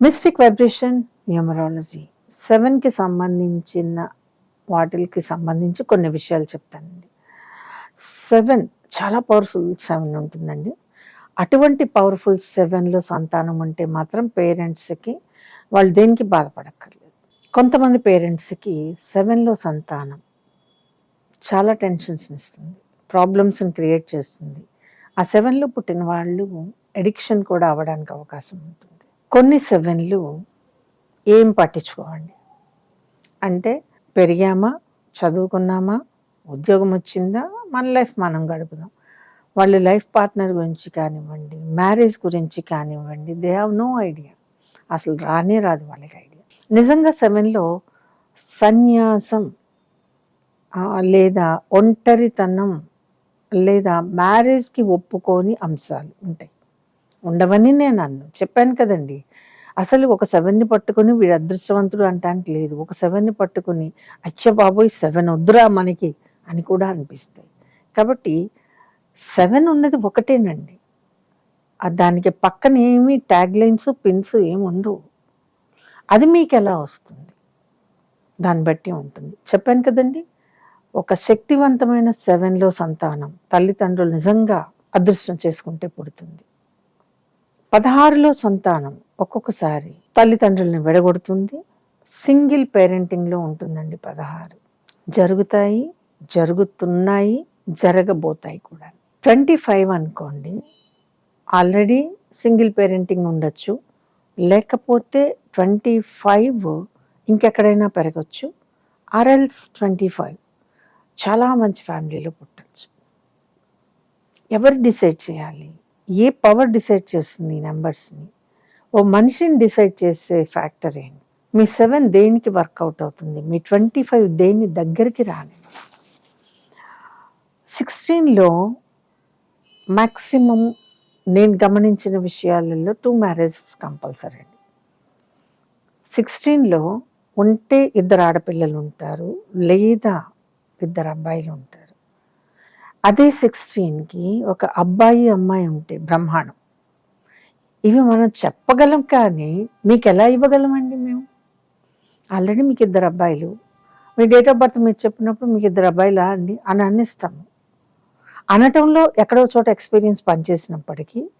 Mystic vibration numerology. సెవెన్కి సంబంధించిన వాటికి సంబంధించి కొన్ని విషయాలు చెప్తానండి. సెవెన్ చాలా పవర్ఫుల్ సెవెన్ ఉంటుందండి. అటువంటి పవర్ఫుల్ సెవెన్లో సంతానం ఉంటే మాత్రం పేరెంట్స్కి వాళ్ళు దేనికి బాధపడక్కర్లేదు. కొంతమంది పేరెంట్స్కి సెవెన్లో సంతానం చాలా టెన్షన్స్ని ఇస్తుంది ప్రాబ్లమ్స్ని క్రియేట్ చేస్తుంది. ఆ సెవెన్లో పుట్టిన వాళ్ళు ఎడిక్షన్ కూడా అవ్వడానికి అవకాశం ఉంటుంది. కొన్ని సెవెన్లు ఏం పట్టించుకోవండి. అంటే పెరిగామా చదువుకున్నామా ఉద్యోగం వచ్చిందా మన లైఫ్ మనం గడుపుదాం. వాళ్ళు లైఫ్ పార్ట్నర్ గురించి కానివ్వండి మ్యారేజ్ గురించి కానివ్వండి దే హ్యావ్ నో ఐడియా. అసలు రానే రాదు వాళ్ళకి ఐడియా. నిజంగా సెవెన్లో సన్యాసం లేదా ఒంటరితనం లేదా మ్యారేజ్కి ఒప్పుకోని అంశాలు ఉంటాయి. ఉండవని నేను అన్ను చెప్పాను కదండి. అసలు ఒక సెవెన్ని పట్టుకుని వీడు అదృష్టవంతుడు అంటానికి లేదు. ఒక సెవెన్ని పట్టుకుని అచ్చ బాబోయ్ సెవెన్ వద్దురా మనకి అని కూడా అనిపిస్తాయి. కాబట్టి సెవెన్ ఉన్నది ఒకటేనండి. దానికి పక్కన ఏమి ట్యాగ్ లైన్స్ పిన్స్ ఏమి ఉండవు. అది మీకు ఎలా వస్తుంది? దాన్ని బట్టి ఉంటుంది. చెప్పాను కదండి ఒక శక్తివంతమైన సెవెన్లో సంతానం తల్లిదండ్రులు నిజంగా అదృష్టం చేసుకుంటే పుడుతుంది. పదహారులో సంతానం ఒక్కొక్కసారి తల్లిదండ్రులను విడగొడుతుంది. సింగిల్ పేరెంటింగ్లో ఉంటుందండి పదహారు. జరుగుతాయి జరుగుతున్నాయి జరగబోతాయి కూడా. ట్వంటీ ఫైవ్ అనుకోండి. ఆల్రెడీ సింగిల్ పేరెంటింగ్ ఉండొచ్చు. లేకపోతే ట్వంటీ ఫైవ్ ఇంకెక్కడైనా పెరగచ్చు. ఆర్ఎల్స్ ట్వంటీ ఫైవ్. చాలా మంచి ఫ్యామిలీలో పుట్టచ్చు. ఎవరు డిసైడ్ చేయాలి? ఏ పవర్ డిసైడ్ చేస్తుంది ఈ నెంబర్స్ని? ఓ మనిషిని డిసైడ్ చేసే ఫ్యాక్టర్ ఏంటి? మీ సెవెన్ దేనికి వర్కౌట్ అవుతుంది? మీ ట్వంటీ ఫైవ్ దేని దగ్గరికి రాని సిక్స్టీన్లో మ్యాక్సిమం నేను గమనించిన విషయాలలో టూ మ్యారేజెస్ కంపల్సరీ అండి. సిక్స్టీన్లో ఉంటే ఇద్దరు ఆడపిల్లలు ఉంటారు లేదా ఇద్దరు అబ్బాయిలు ఉంటారు. అదే సిక్స్టీన్కి ఒక అబ్బాయి అమ్మాయి ఉంటే బ్రహ్మాండం. ఇవి మనం చెప్పగలం కానీ మీకు ఎలా ఇవ్వగలమండి మేము? ఆల్రెడీ మీకు ఇద్దరు అబ్బాయిలు. మీ డేట్ ఆఫ్ బర్త్ మీరు చెప్పినప్పుడు మీకు ఇద్దరు అబ్బాయిలా అండి? అని అన్నిస్తాము అనటంలో ఎక్కడో చోట ఎక్స్పీరియన్స్ పనిచేసినప్పటికీ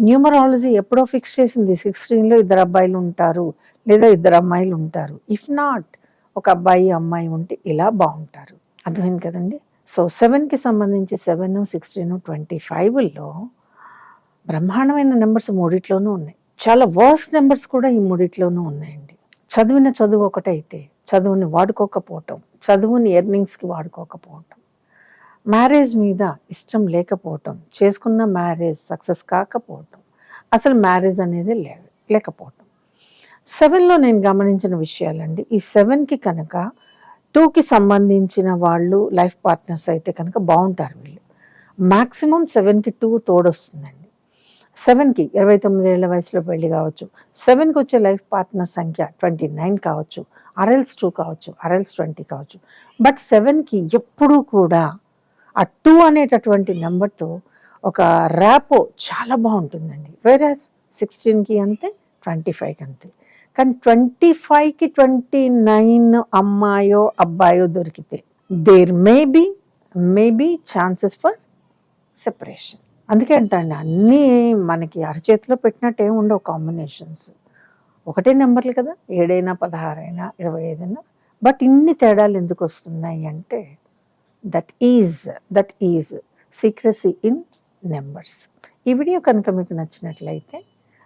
న్యూమరాలజీ ఎప్పుడో ఫిక్స్ చేసింది. సిక్స్టీన్లో ఇద్దరు అబ్బాయిలు ఉంటారు లేదా ఇద్దరు అమ్మాయిలు ఉంటారు. ఇఫ్ నాట్ ఒక అబ్బాయి అమ్మాయి ఉంటే ఇలా బాగుంటారు. అర్థమైంది కదండి? సో సెవెన్కి సంబంధించి సెవెన్ సిక్స్టీన్ ట్వంటీ ఫైవ్లో బ్రహ్మాండమైన నెంబర్స్ మూడిట్లోనూ ఉన్నాయి. చాలా వర్స్ నెంబర్స్ కూడా ఈ మూడిట్లోనూ ఉన్నాయండి. చదివిన చదువు ఒకటైతే చదువుని వాడుకోకపోవటం చదువుని ఎర్నింగ్స్కి వాడుకోకపోవటం మ్యారేజ్ మీద ఇష్టం లేకపోవటం చేసుకున్న మ్యారేజ్ సక్సెస్ కాకపోవటం అసలు మ్యారేజ్ అనేది లేకపోవటం. సెవెన్లో నేను గమనించిన విషయాలండి ఈ సెవెన్కి కనుక టూకి సంబంధించిన వాళ్ళు లైఫ్ పార్ట్నర్స్ అయితే కనుక బాగుంటారు వీళ్ళు. మ్యాక్సిమం సెవెన్కి టూ తోడొస్తుందండి. సెవెన్కి ఇరవై తొమ్మిది ఏళ్ళ వయసులో పెళ్ళి కావచ్చు. సెవెన్కి వచ్చే లైఫ్ పార్ట్నర్ సంఖ్య ట్వంటీ నైన్ కావచ్చు. అరెల్స్ టూ కావచ్చు అరెల్స్ ట్వంటీ కావచ్చు. బట్ సెవెన్కి ఎప్పుడూ కూడా ఆ టూ అనేటటువంటి నెంబర్తో ఒక ర్యాపో చాలా బాగుంటుందండి. వేరే సిక్స్టీన్కి అంతే ట్వంటీ ఫైవ్కి అంతే. కానీ ట్వంటీ ఫైవ్కి ట్వంటీ నైన్ అమ్మాయో అబ్బాయో దొరికితే there may be maybe chances for separation అందుకే అంటండి అన్నీ మనకి అరచేతిలో పెట్టినట్టు ఏమి ఉండవు కాంబినేషన్స్ ఒకటే నెంబర్లు కదా ఏడైనా పదహారైనా ఇరవై ఐదైనా బట్ ఇన్ని తేడాలు ఎందుకు వస్తున్నాయి అంటే that is that is secrecy in numbers ఈ వీడియో కనుక మీకు నచ్చినట్లయితే